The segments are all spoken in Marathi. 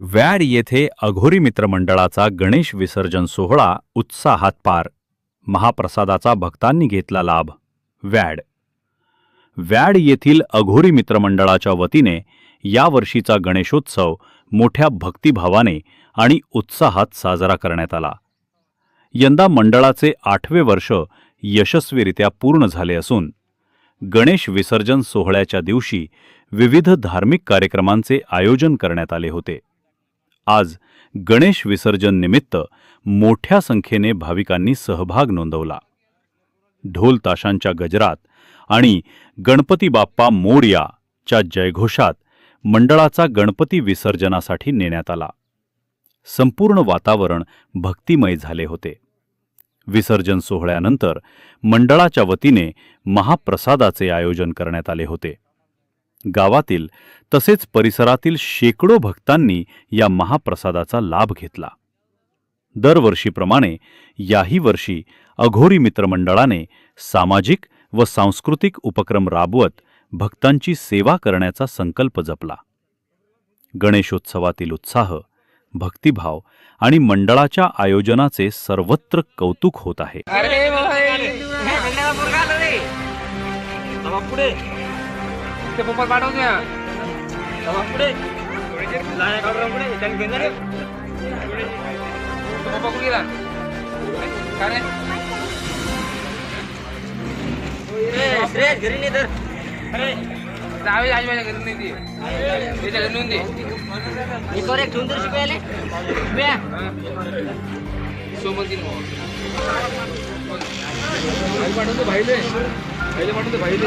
वॅड येथे अघोरी मित्रमंडळाचा गणेश विसर्जन सोहळा उत्साहात पार. महाप्रसादाचा भक्तांनी घेतला लाभ. वॅड वॅड येथील अघोरी मित्रमंडळाच्या वतीने यावर्षीचा गणेशोत्सव मोठ्या भक्तिभावाने आणि उत्साहात साजरा करण्यात आला. यंदा मंडळाचे आठवे वर्ष यशस्वीरित्या पूर्ण झाले असून गणेश विसर्जन सोहळ्याच्या दिवशी विविध धार्मिक कार्यक्रमांचे आयोजन करण्यात आले होते. आज गणेश विसर्जन निमित्त मोठ्या संख्येने भाविकांनी सहभाग नोंदवला. ढोल ताशांच्या गजरात आणि गणपती बाप्पा मोरया च्या जयघोषात मंडळाचा गणपती विसर्जनासाठी नेण्यात आला. संपूर्ण वातावरण भक्तिमय झाले होते. विसर्जन सोहळ्यानंतर मंडळाच्या वतीने महाप्रसादाचे आयोजन करण्यात आले होते. गावातील तसेच परिसरातील शेकडो भक्तांनी या महाप्रसादाचा लाभ घेतला. दरवर्षीप्रमाणे याही वर्षी अघोरी मित्रमंडळाने सामाजिक व सांस्कृतिक उपक्रम राबवत भक्तांची सेवा करण्याचा संकल्प जपला. गणेशोत्सवातील उत्साह भक्तिभाव आणि मंडळाच्या आयोजनाचे सर्वत्र कौतुक होत आहे. अरे ते पप्पा पाठवतो या पुढे पप्पा कुठे गेला का रे घरी नाही तर अरे जावे आजोबाच्या घरी नाही ती त्याच्या घरी नेऊन दे. भाई पाठवतो भाईले भाईले पाठवतो भाईले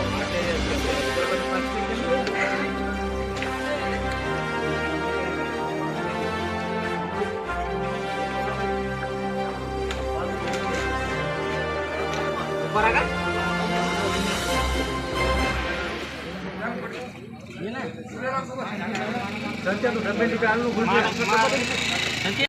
बरं का?